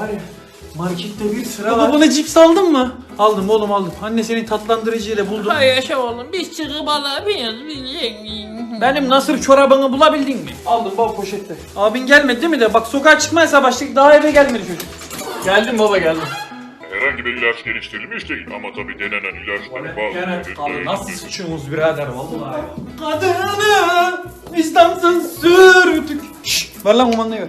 var ya markette bir sıra Baba var. bana cips aldın mı? Aldım oğlum aldım. Anne seni tatlandırıcıyla buldum. Hay yaşa oğlum biz çıkıp zengin. Benim nasır çorabını bulabildin mi? Aldım baba poşette. Abin gelmedi değil mi de? Bak sokağa çıkmaysa başlık daha eve gelmedi çocuk. Geldim baba geldim. Herhangi bir ilaç geliştirilmiş değil ama tabii denenen ilaçların bazıları... Abi nasıl sıçıyorsunuz birader vallahi. Kadını vicdansız sürdük. Şşş ver lan kumandayı ver.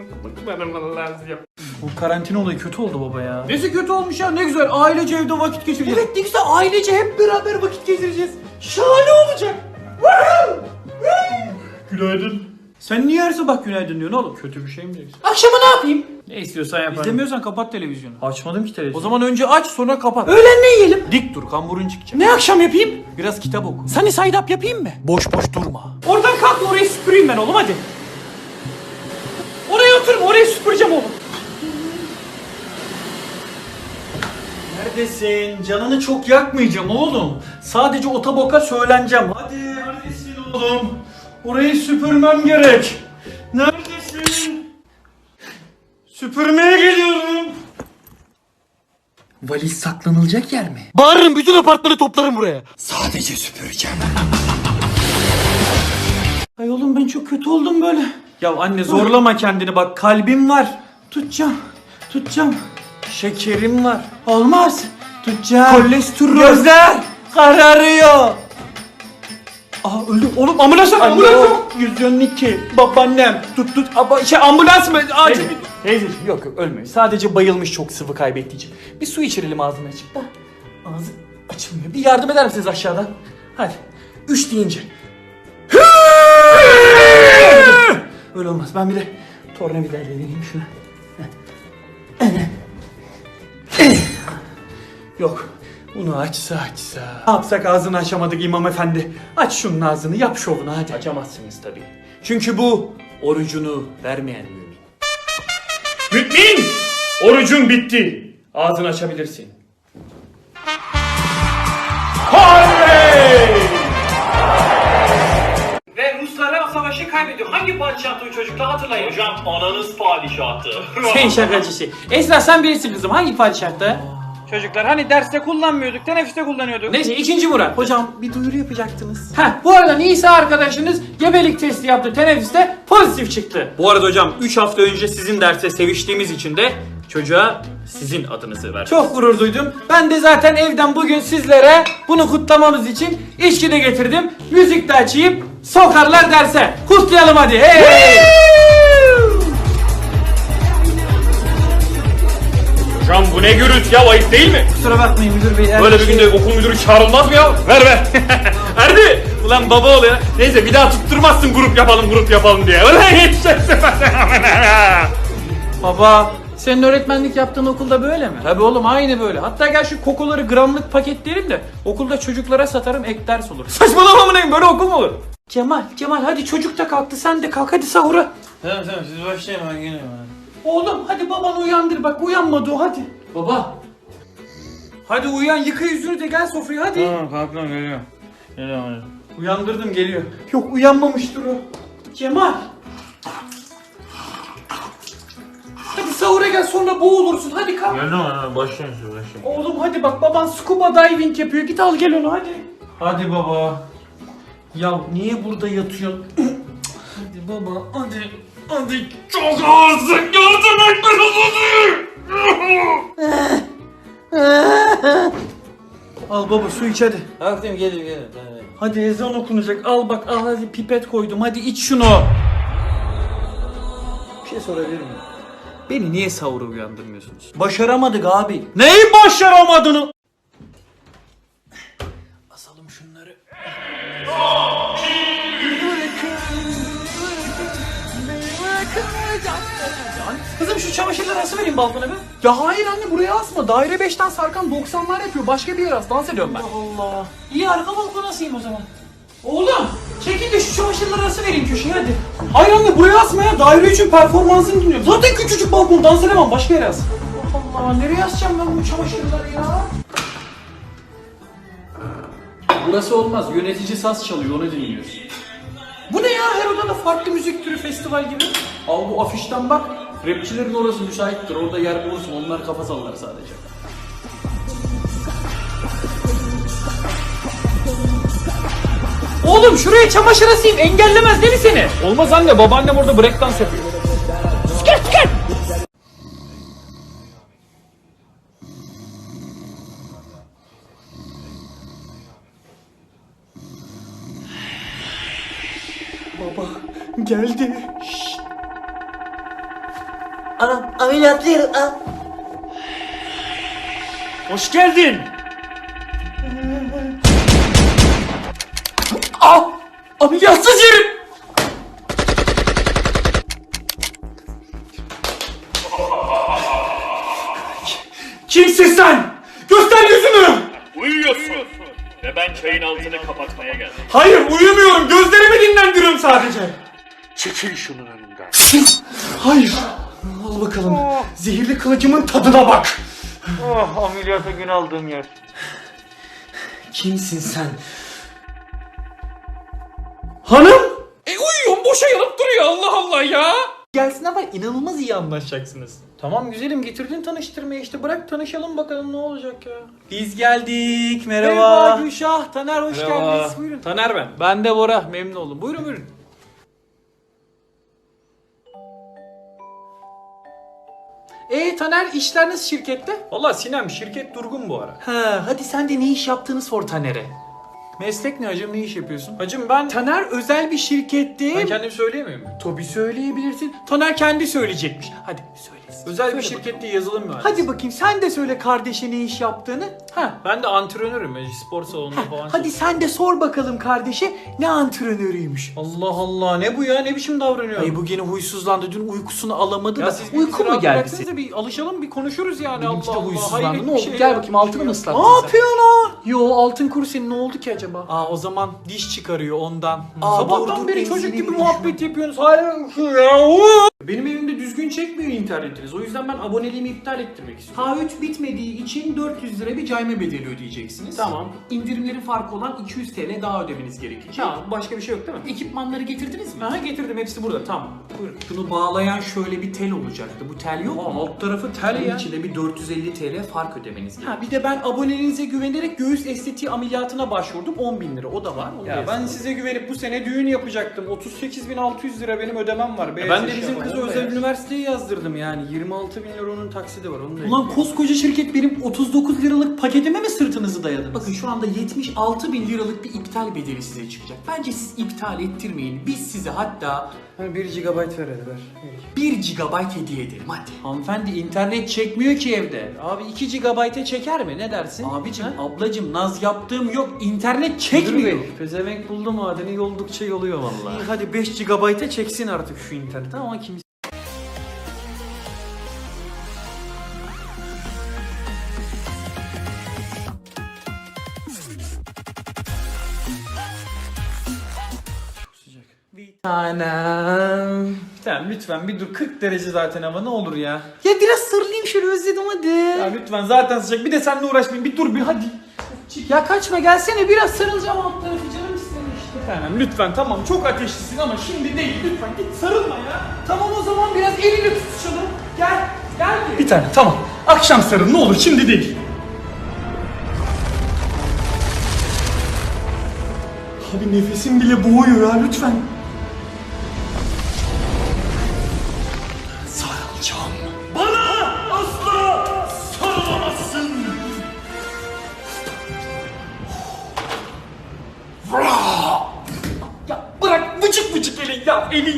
Bu karantina olayı kötü oldu baba ya. Nesi kötü olmuş ya ne güzel ailece evde vakit geçireceğiz. Evet ne güzel ailece hep beraber vakit geçireceğiz. Şahane olacak. Günaydın. Sen niye her sabah günaydın diyorsun oğlum? Kötü bir şey mi diyorsun? Akşama ne yapayım? Ne istiyorsan yaparım. İzlemiyorsan kapat televizyonu. Açmadım ki televizyonu. O zaman önce aç sonra kapat. Öğlen ne yiyelim? dik dur kamburun çıkacak. Ne akşam yapayım? Biraz kitap oku. Sunny side up yapayım mı? Boş boş durma. Oradan kalk orayı süpüreyim ben oğlum hadi. Oturma orayı süpüreceğim oğlum. Neredesin? Canını çok yakmayacağım oğlum. Sadece otoboka söyleneceğim. Hadi neredesin oğlum? Orayı süpürmem gerek. Neredesin? Süpürmeye geliyorum. Valiz saklanılacak yer mi? Bağırırım bütün apartmanı toplarım buraya. Sadece süpüreceğim. Ay oğlum ben çok kötü oldum böyle. Ya anne zorlama kendini bak kalbim var. Tutacağım. Tutacağım. Şekerim var. Olmaz. Tutacağım. Kolesterol. Gözler kararıyor. Aa öldüm. Oğlum ambulans var. Ambulans var. 112. Babaannem. Tut tut. Aba, şey ambulans mı? Acil. Teyze, teyzeciğim yok yok ölmüyor. Sadece bayılmış çok sıvı kaybettiği için. Bir su içirelim ağzına açıp da. Ağzı açılmıyor. Bir yardım eder misiniz aşağıdan? Hadi. Üç deyince. Öyle olmaz. Ben bir de tornavidayla deneyeyim şunu. Yok. Bunu açsa açsa. Ne yapsak ağzını açamadık imam efendi. Aç şunun ağzını yap şovunu hadi. Açamazsınız tabii. Çünkü bu orucunu vermeyen mümin. Mümin! Orucun bitti. Ağzını açabilirsin. Savaşı kaybediyor. Hangi padişahtı çocuklar hatırlayın. Hocam ananız padişahtı. Sen şakacısı. Esra sen birisin kızım. Hangi padişahta? Çocuklar hani derste kullanmıyorduk, teneffüste kullanıyorduk. Neyse ikinci Murat. Hocam bir duyuru yapacaktınız. Heh, bu arada Nisa arkadaşınız gebelik testi yaptı teneffüste pozitif çıktı. Bu arada hocam 3 hafta önce sizin derste seviştiğimiz için de çocuğa sizin adınızı verdim. Çok gurur duydum. Ben de zaten evden bugün sizlere bunu kutlamamız için içki de getirdim. Müzik de açayım. Sokarlar derse. Kutlayalım hadi. Hey! Hocam bu ne gürültü ya ayıp değil mi? Kusura bakmayın müdür bey. eğer Böyle bir bir şey- günde okul müdürü çağrılmaz mı ya? Ver ver. Erdi. Ulan baba ol ya. Neyse bir daha tutturmazsın grup yapalım grup yapalım diye. Ulan yetişeceksin. Baba senin öğretmenlik yaptığın okulda böyle mi? Tabii oğlum aynı böyle. Hatta gel şu kokuları gramlık paketleyelim de okulda çocuklara satarım ek ders olur. Saçmalama mı neyim böyle okul mu olur? Cemal, Cemal hadi çocuk da kalktı sen de kalk hadi sahura. Tamam tamam siz başlayın ben geliyorum. Oğlum hadi babanı uyandır bak uyanmadı o hadi. Baba. Hadi uyan yıka yüzünü de gel sofraya hadi. Tamam kalktım geliyorum. Geliyorum Uyandırdım geliyor. Yok uyanmamıştır o. Cemal. Sahura gel sonra boğulursun hadi kalk. Geldim hadi başlayın siz başlayın. Oğlum hadi bak baban scuba diving yapıyor. Git al gel onu hadi. Hadi baba. Ya niye burada yatıyorsun? hadi baba hadi. Hadi çok ağırsın gördüm Al baba su iç hadi. Kalktım geliyor geliyor. Hadi ezan okunacak. Al bak al hadi pipet koydum. Hadi iç şunu. Bir şey sorabilir miyim? Beni niye sahura uyandırmıyorsunuz? Başaramadık abi. Neyi başaramadığını? Asalım şunları. Kızım şu çamaşırları ası vereyim balkona be. Ya hayır anne buraya asma. Daire 5'ten Sarkan 90'lar yapıyor. Başka bir yere as. Dans ediyorum ben. Allah Allah. İyi arka balkona asayım o zaman. Oğlum çekil de şu çamaşırları ası vereyim köşeye hadi. Hayır anne buraya asma ya. Daire için performansını dinliyorum. Zaten küçücük balkon dans edemem başka yere as. Allah Allah nereye asacağım ben bu çamaşırları ya? Burası olmaz. Yönetici saz çalıyor. Onu dinliyoruz. Bu ne ya her odada farklı müzik türü festival gibi. Al bu afişten bak. Rapçilerin orası müsaittir. Orada yer bulursun. Onlar kafa sallar sadece. Oğlum şuraya çamaşır asayım engellemez değil mi seni? Olmaz anne. Babaannem orada breakdance yapıyor. Geldi. Anam ameliyatlıyım. Ah. Hoş geldin. Ah! Ameliyatsız yerim. Kimsin sen? Göster yüzünü. Uyuyorsun. Ve ben çayın altını kapatmaya geldim. Hayır uyumuyorum. Gözlerimi dinlendiriyorum sadece. Çekil şunun önünden. Hayır. Al bakalım. Zehirli kılıcımın tadına bak. Oh ameliyata gün aldığım yer. Kimsin sen? Gelsin ama inanılmaz iyi anlaşacaksınız. Tamam güzelim getirdin tanıştırmaya işte bırak tanışalım bakalım ne olacak ya. Biz geldik Merhaba Gülşah, Taner hoş Merhaba. geldiniz. Buyurun. Taner ben. Ben de Bora, memnun oldum. Buyurun buyurun. E Taner işler nasıl şirkette? Valla Sinem şirket durgun bu ara. Ha, hadi sen de ne iş yaptığını sor Taner'e. Meslek ne hacım ne iş yapıyorsun? Hacım ben Taner özel bir şirkette. Ben kendim söyleyemiyor muyum? Tabii söyleyebilirsin. Taner kendi söyleyecekmiş. Hadi söylesin. Özel bir Söyle şirkette yazılım mühendisi. Hadi bakayım sen de söyle kardeşe ne iş yaptığını. Ha. Ben de antrenörüm. e, Spor salonunda falan. Hadi sen de sor bakalım kardeşe ne antrenörüymüş. Allah Allah ne bu ya ne biçim davranıyor? Ay bu gene huysuzlandı. Dün uykusunu alamadı ya da. siz bir Uyku mu geldi senin? bir alışalım bir konuşuruz yani Benimki Allah de Allah. huysuzlandı. Ne bir oldu? şey Gel bakayım bir altını mı ıslattın Ne yapıyorsun o? Yo altın kuru senin ne oldu ki acaba? Aa o zaman diş çıkarıyor ondan. Aa, Sabahtan beri çocuk gibi bir muhabbet yapıyorsunuz. Hayır! Benim evimde düzgün çekmiyor internetiniz. O yüzden ben aboneliğimi iptal ettirmek istiyorum. Taahhüt bitmediği için 400 lira bir cayma bedeli ödeyeceksiniz. Tamam. İndirimlerin farkı olan 200 TL daha ödemeniz gerekecek. Tamam başka bir şey yok değil mi? Ekipmanları getirdiniz mi? Aha getirdim hepsi burada tamam. Buyurun. Şunu bağlayan şöyle bir tel olacaktı. Bu tel yok mu? alt tarafı tel ya. içinde bir 450 TL fark ödemeniz gerekiyor. Ha bir de ben aboneliğinize güvenerek göğüs estetiği ameliyatına başvurdum. 10 bin lira o da var. Onu da Ya ben yazdım. size güvenip bu sene düğün yapacaktım. 38.600 lira benim ödemem var. Beyaz ben de eşya bizim falan. Olma özel ya. üniversiteye yazdırdım yani. 26 bin lira onun taksidi var. Onu da Ulan koskoca şirket benim 39 liralık paketime mi sırtınızı dayadınız? Bakın şu anda 76 bin liralık bir iptal bedeli size çıkacak. Bence siz iptal ettirmeyin. Biz size hatta 1 GB ver hadi ver. 1 GB hediye edelim hadi. Hanımefendi internet çekmiyor ki evde. Abi 2 GB'e çeker mi? Ne dersin? Abicim, Ha? ablacım naz yaptığım yok. İnternet Müdür çekmiyor. Bey, pezevenk buldu madeni yoldukça yoluyor vallahi. İyi hadi 5 GB'e çeksin artık şu internet ama kimse... Tanem. Tamam lütfen bir dur 40 derece zaten hava ne olur ya. Ya biraz sarılayım şöyle özledim hadi. Ya lütfen zaten sıcak bir de seninle uğraşmayayım bir dur bir hadi. Ya kaçma gelsene biraz sarılacağım alt tarafı canım istemişti. Tamam lütfen tamam çok ateşlisin ama şimdi değil lütfen git sarılma ya. Tamam o zaman biraz elini tutuşalım. Gel gel bir. Bir tane tamam. Akşam sarıl ne olur şimdi değil. Abi nefesim bile boğuyor ya lütfen.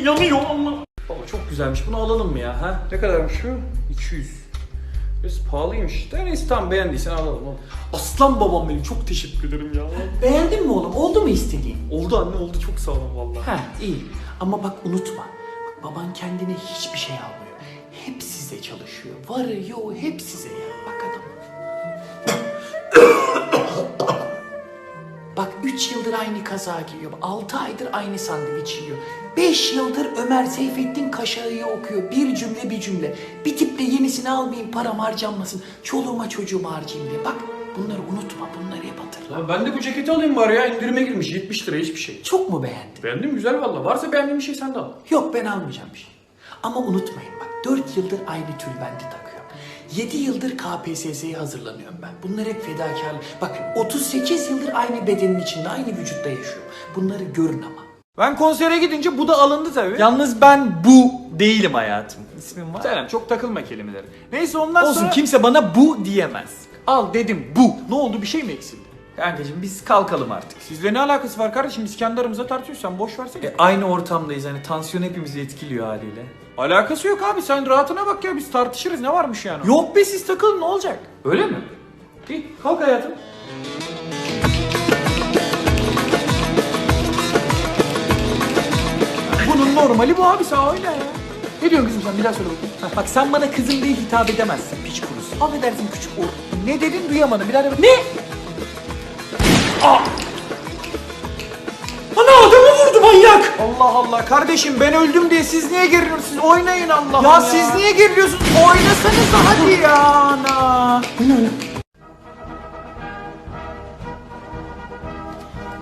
Yanıyor Allah. Baba çok güzelmiş bunu alalım mı ya ha? Ne kadarmış şu? 200. Biraz pahalıymış. Da neyse tamam beğendiysen alalım. oğlum. Aslan babam benim çok teşekkür ederim ya. Beğendin mi oğlum? Oldu mu istediğin? Oldu anne oldu çok sağ olun vallahi. Ha iyi. Ama bak unutma. Bak baban kendine hiçbir şey almıyor. hep size çalışıyor. Varı yoğu hep size ya. Bak 3 yıldır aynı kaza giyiyor. 6 aydır aynı sandviç yiyor. 5 yıldır Ömer Seyfettin Kaşağı'yı okuyor. Bir cümle bir cümle. Bir tiple yenisini almayayım param harcanmasın. Çoluğuma çocuğuma harcayayım diye. Bak bunları unutma bunları hep hatırla. Abi ben de bu ceketi alayım bari ya indirime girmiş 70 lira hiçbir şey. Çok mu beğendin? Beğendim güzel valla. Varsa beğendiğin bir şey sen de al. Yok ben almayacağım bir şey. Ama unutmayın bak 4 yıldır aynı tülbenti takıyorum. 7 yıldır KPSS'ye hazırlanıyorum ben. Bunlar hep fedakarlık. Bak 38 yıldır aynı bedenin içinde, aynı vücutta yaşıyorum. Bunları görün ama. Ben konsere gidince bu da alındı tabii. Yalnız ben bu değilim hayatım. İsmim var. Selam çok takılma kelimelere. Neyse ondan Olsun sonra... kimse bana bu diyemez. Al dedim bu. Ne oldu bir şey mi eksildi? Kankacığım biz kalkalım artık. Sizle ne alakası var kardeşim? Biz kendi aramızda tartışıyoruz. Sen boş versene. E, aynı ortamdayız hani tansiyon hepimizi etkiliyor haliyle. Alakası yok abi. Sen rahatına bak ya. Biz tartışırız. Ne varmış yani? Yok be siz takılın ne olacak? Öyle mi? İyi kalk hayatım. Bunun normali bu abi sağ öyle ya. Ne diyorsun kızım sen bir daha söyle bakayım. Bak sen bana kızım diye hitap edemezsin piç kurusu. Affedersin küçük or. Ne dedin duyamadım birader. Ne? Vurdu manyak. Allah Allah kardeşim ben öldüm diye siz niye geriliyorsunuz? Oynayın Allah'ım ya. Ya siz niye geriliyorsunuz? Oynasanıza hadi ya ana.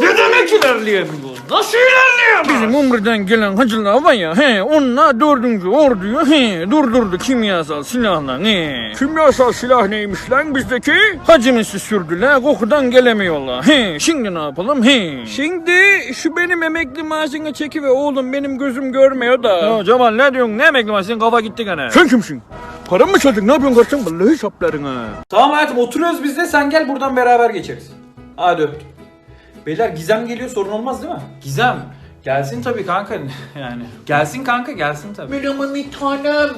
Ne demek ilerleyemiyor? Nasıl ilerleyemiyor? Bizim Umre'den gelen hacılar var ya, he, onlar dördüncü orduyu he, durdurdu kimyasal silahla. He. Kimyasal silah neymiş lan bizdeki? Hacımızı sürdüler, kokudan gelemiyorlar. He, şimdi ne yapalım? He. Şimdi şu benim emekli maaşını çeki ve oğlum benim gözüm görmüyor da. Ya Cemal ne diyorsun? Ne emekli maaşı? Senin kafa gitti gene. Sen kimsin? Para mı çaldın? Ne yapıyorsun kardeşim? Vallahi saplarım ha. Tamam hayatım oturuyoruz biz de sen gel buradan beraber geçeriz. Hadi öptüm. Beyler Gizem geliyor sorun olmaz değil mi? Gizem. Gelsin tabii kanka yani. Gelsin kanka gelsin tabii. Merhaba bir tanem.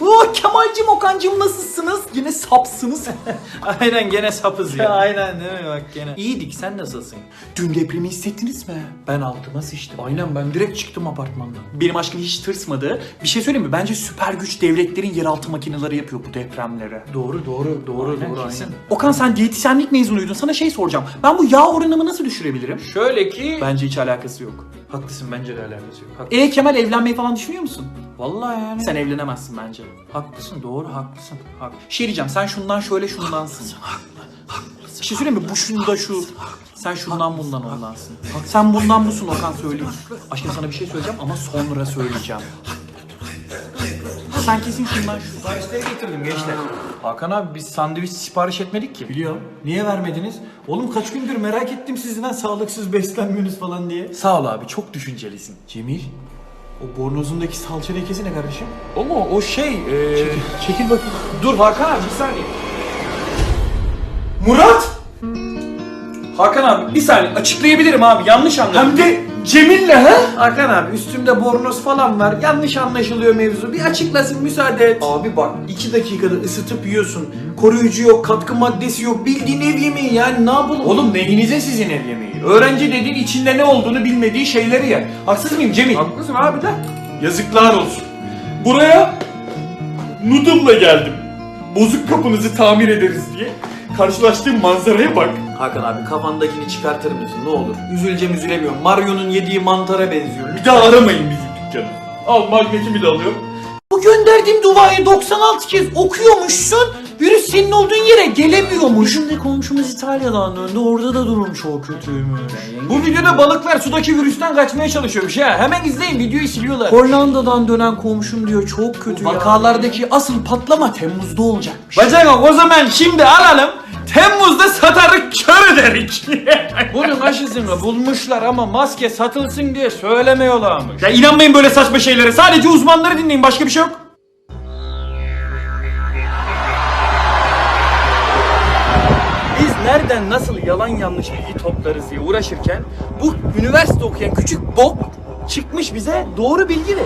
Oh, Kemal'cim Okan'cım nasılsınız? Yine sapsınız. Aynen gene sapız ya. Aynen değil mi bak gene. İyiydik sen nasılsın? Dün depremi hissettiniz mi? Ben altıma sıçtım. Aynen ben direkt çıktım apartmandan. Benim aşkım hiç tırsmadı. Bir şey söyleyeyim mi? Bence süper güç devletlerin yeraltı makineleri yapıyor bu depremlere. Doğru doğru doğru Aynen, doğru kesin. aynen. Okan sen diyetisyenlik mezunuydun. Sana şey soracağım. Ben bu yağ oranımı nasıl düşürebilirim? Şöyle ki Bence hiç alakası yok. Haklısın bence de alakası yok. Hak- E Kemal evlenmeyi falan düşünüyor musun? Vallahi yani. Sen evlenemezsin bence. haklısın doğru haklısın. Hak. Şey diyeceğim sen şundan şöyle şundansın. Bir şey söyleyeyim mi? Bu şunda şu. Sen şundan bundan ondansın. Sen bundan busun Okan söyleyeyim. Aşkım sana bir şey söyleyeceğim ama sonra söyleyeceğim. Sen kesin şundan şu. Paris'te getirdim gençler. Hakan abi biz sandviç sipariş etmedik ki. Biliyorum. Niye vermediniz? Oğlum kaç gündür merak ettim sizden sağlıksız beslenmiyorsunuz falan diye. Sağ ol abi çok düşüncelisin. Cemil. O bornozundaki salça lekesi ne kardeşim? O mu? O şey. Ee... Çekil bakayım. Dur Hakan abi bir saniye. Murat! Hakan abi bir saniye açıklayabilirim abi yanlış anladım. Hem de Cemil'le ha? Hakan abi üstümde bornoz falan var yanlış anlaşılıyor mevzu bir açıklasın müsaade et. Abi bak iki dakikada ısıtıp yiyorsun. Koruyucu yok katkı maddesi yok bildiğin ev yemeği yani ne yapalım? Oğlum neyinize sizin ev yemeği? Öğrenci dediğin içinde ne olduğunu bilmediği şeyleri yer. Haksız mıyım Cemil? Haklısın abi de. Yazıklar olsun. Buraya Noodle'la geldim. Bozuk kapınızı tamir ederiz diye. Karşılaştığım manzaraya bak. Hakan abi kafandakini çıkartır mısın ne olur? Üzüleceğim üzülemiyorum. Mario'nun yediği mantara benziyor. Bir daha aramayın bizi dükkanı. Al magnetimi de alıyorum. Bu gönderdiğim duayı 96 kez okuyormuşsun. Virüs senin olduğun yere gelemiyormuş. Şimdi komşumuz İtalya'dan döndü. Orada da durum çok kötüymüş. Bu videoda balıklar sudaki virüsten kaçmaya çalışıyormuş ha. Hemen izleyin videoyu siliyorlar. Hollanda'dan dönen komşum diyor çok kötü ya. Vakalardaki asıl patlama Temmuz'da olacakmış. Bacak o zaman şimdi alalım. Temmuz'da satarık kör ederik. Bunun aşısını bulmuşlar ama maske satılsın diye söylemiyorlarmış. Ya inanmayın böyle saçma şeylere. Sadece uzmanları dinleyin. Başka bir şey yok. eskiden nasıl yalan yanlış bilgi toplarız diye uğraşırken bu üniversite okuyan küçük bok çıkmış bize doğru bilgi ver.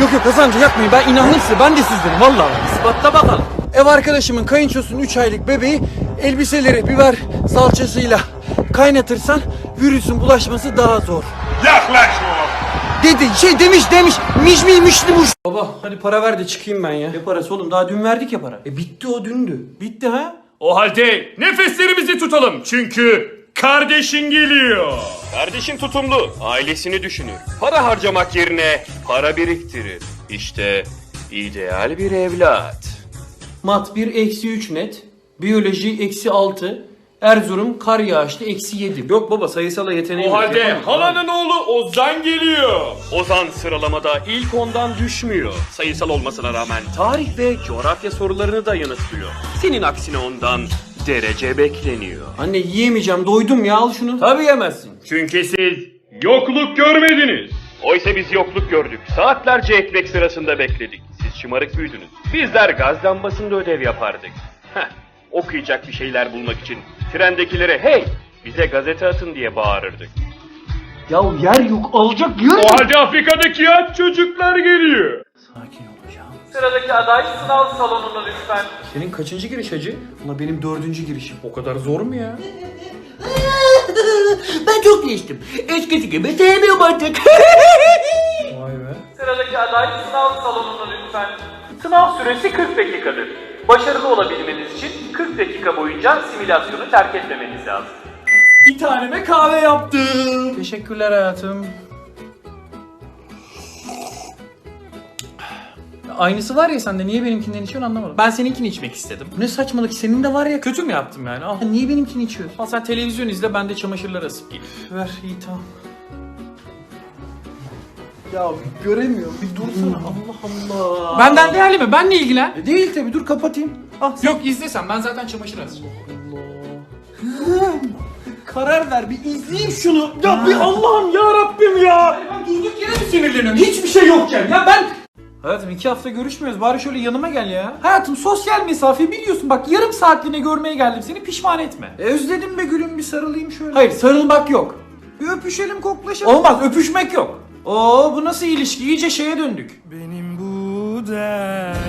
Yok yok kazancı yakmayın ben inandım size ben de sizdenim valla. İspatla bakalım. Ev arkadaşımın kayınçosunun 3 aylık bebeği elbiseleri biber salçasıyla kaynatırsan virüsün bulaşması daha zor. Yaklaşma! Dedi şey demiş demiş miş mi mişli muş. Baba hadi para ver de çıkayım ben ya. Ne parası oğlum daha dün verdik ya para. E bitti o dündü. Bitti ha? O halde nefeslerimizi tutalım çünkü kardeşin geliyor. Kardeşin tutumlu, ailesini düşünür. Para harcamak yerine para biriktirir. İşte ideal bir evlat. Mat 1 eksi 3 net. Biyoloji eksi 6. Erzurum kar yağışlı eksi 7. Yok baba sayısala yeteneği O halde halanın oğlu Ozan geliyor. Ozan sıralamada ilk ondan düşmüyor. Sayısal olmasına rağmen tarih ve coğrafya sorularını da yanıtlıyor. Senin aksine ondan derece bekleniyor. Anne yiyemeyeceğim doydum ya al şunu. Tabii yemezsin. Çünkü siz yokluk görmediniz. Oysa biz yokluk gördük. Saatlerce ekmek sırasında bekledik. Şımarık büyüdünüz. Bizler gaz lambasında ödev yapardık. Heh, okuyacak bir şeyler bulmak için trendekilere hey bize gazete atın diye bağırırdık. Ya yer yok alacak yer O halde Afrika'daki aç çocuklar geliyor. Sıradaki aday sınav salonuna lütfen. Senin kaçıncı giriş hacı? Ula benim dördüncü girişim. O kadar zor mu ya? Ben çok değiştim. Eskisi gibi sevmiyorum artık. Aday sınav salonuna lütfen. Sınav süresi 40 dakikadır. Başarılı olabilmeniz için 40 dakika boyunca simülasyonu terk etmemeniz lazım. Bir taneme kahve yaptım. Teşekkürler hayatım. Aynısı var ya sende niye benimkinden içiyorsun anlamadım. Ben seninkini içmek istedim. Ne saçmalık senin de var ya. Kötü mü yaptım yani? Al. Niye benimkini içiyorsun? Al sen televizyon izle ben de çamaşırları asıp geleyim. Ver iyi tamam. Ya bir göremiyorum bir dursana Allah Allah. Benden değerli mi? Benle ilgilen. E Değil tabi dur kapatayım. Ah sen Yok izlesen ben zaten çamaşır asacağım. karar ver bir izleyeyim şunu. Ya bir Allah'ım ya Rabbim ya. Ben durduk yere mi sinirleniyorum? Hiçbir şey yokken ya ben... Hayatım iki hafta görüşmüyoruz bari şöyle yanıma gel ya. Hayatım sosyal mesafe biliyorsun bak yarım saatliğine görmeye geldim seni pişman etme. E özledim be gülüm bir sarılayım şöyle. Hayır sarılmak yok. Bir öpüşelim koklaşalım. Olmaz öpüşmek yok. Oo bu nasıl ilişki? İyice şeye döndük. Benim bu derdim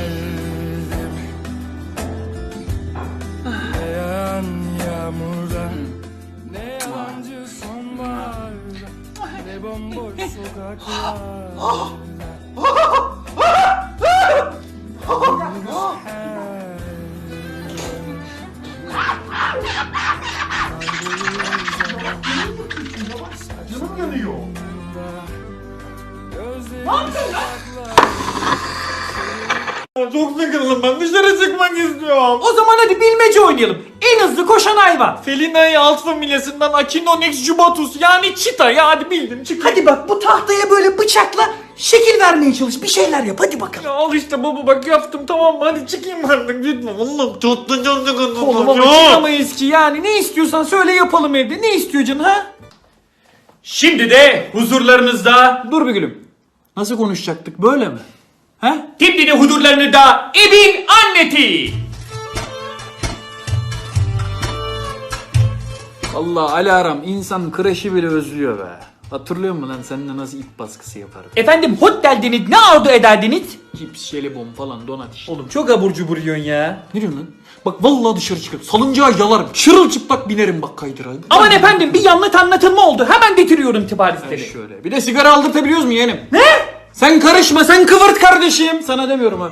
Yan yağmurda. Ne yabancı sonbaharda Ne bomboş sokaklar oynayalım. En hızlı koşan hayvan. Felina'yı alt familyasından Acinonyx jubatus yani çita ya hadi bildim çık. Hadi bak bu tahtaya böyle bıçakla şekil vermeye çalış. Bir şeyler yap hadi bakalım. Ya al işte baba bak yaptım tamam mı hadi çıkayım artık lütfen. Allah'ım da çok sıkıldım. Oğlum ama çıkamayız ki yani ne istiyorsan söyle yapalım evde. Ne istiyor canın ha? Şimdi de huzurlarınızda dur bir gülüm. Nasıl konuşacaktık böyle mi? He? Şimdi de huzurlarınızda Ebin Anneti. Allah alarm insan kreşi bile özlüyor be. Hatırlıyor musun lan seninle nasıl ip baskısı yapardık? Efendim hot geldiniz ne aldı ederdiniz? Cips, jelibon falan donat işte. Oğlum çok abur cubur yiyorsun ya. Ne diyorsun lan? Bak vallahi dışarı çıkarım. Salıncağa yalarım. Çırılçıplak binerim bak kaydırağa. Aman efendim bir yanlış anlatılma oldu. Hemen getiriyorum listeli. Şöyle. Bir de sigara aldırtabiliyoruz mu yeğenim? Ne? Sen karışma sen kıvırt kardeşim. Sana demiyorum ha.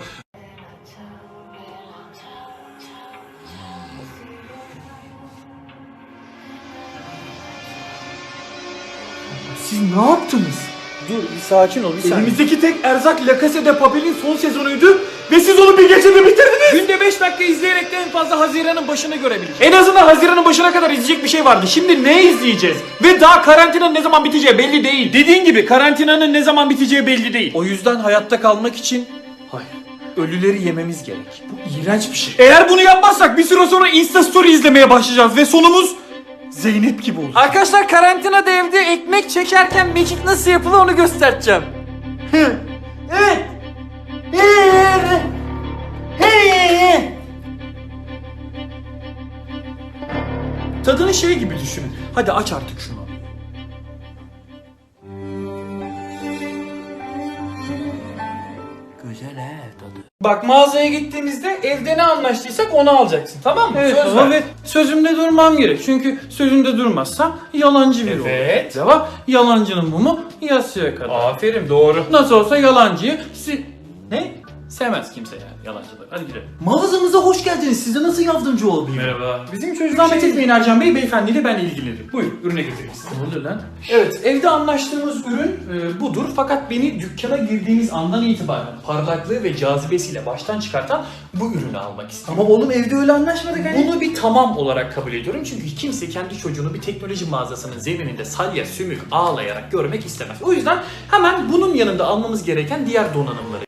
Siz ne yaptınız? Dur bir sakin ol bir saniye. Elimizdeki tek erzak La Casa de Papel'in son sezonuydu ve siz onu bir gecede bitirdiniz. Günde 5 dakika izleyerek de en fazla Haziran'ın başını görebiliriz. En azından Haziran'ın başına kadar izleyecek bir şey vardı. Şimdi ne izleyeceğiz? Ve daha karantinanın ne zaman biteceği belli değil. Dediğin gibi karantinanın ne zaman biteceği belli değil. O yüzden hayatta kalmak için hayır ölüleri yememiz gerek. Bu iğrenç bir şey. Eğer bunu yapmazsak bir süre sonra Insta Story izlemeye başlayacağız ve sonumuz Zeynep gibi olur. Arkadaşlar karantinada evde ekmek çekerken mekik nasıl yapılır onu göstereceğim. Evet. Tadını şey gibi düşünün. Hadi aç artık şunu. Bak mağazaya gittiğimizde evde ne anlaştıysak onu alacaksın tamam mı? Evet Söz baba ver. ve sözümde durmam gerek. Çünkü sözümde durmazsam yalancı biri Evet. olur. Cevap yalancının mumu yasıya kadar. Aferin doğru. Nasıl olsa yalancıyı si... Ne? Sevmez kimse yani yalancıları. Hadi gidelim. Mağazamıza hoş geldiniz. Size nasıl yardımcı olayım? Merhaba. Bizim çocuk Zahmet etmeyin Ercan Bey, beyefendiyle ben ilgilenirim. Buyurun, ürüne getiririz. Ne oluyor lan? Evet, evde anlaştığımız ürün e, budur. Fakat beni dükkana girdiğimiz andan itibaren parlaklığı ve cazibesiyle baştan çıkartan bu ürünü almak istiyorum. Ama oğlum evde öyle anlaşmadık hani. Bunu bir tamam olarak kabul ediyorum çünkü kimse kendi çocuğunu bir teknoloji mağazasının zemininde salya sümük ağlayarak görmek istemez. O yüzden hemen bunun yanında almamız gereken diğer donanımları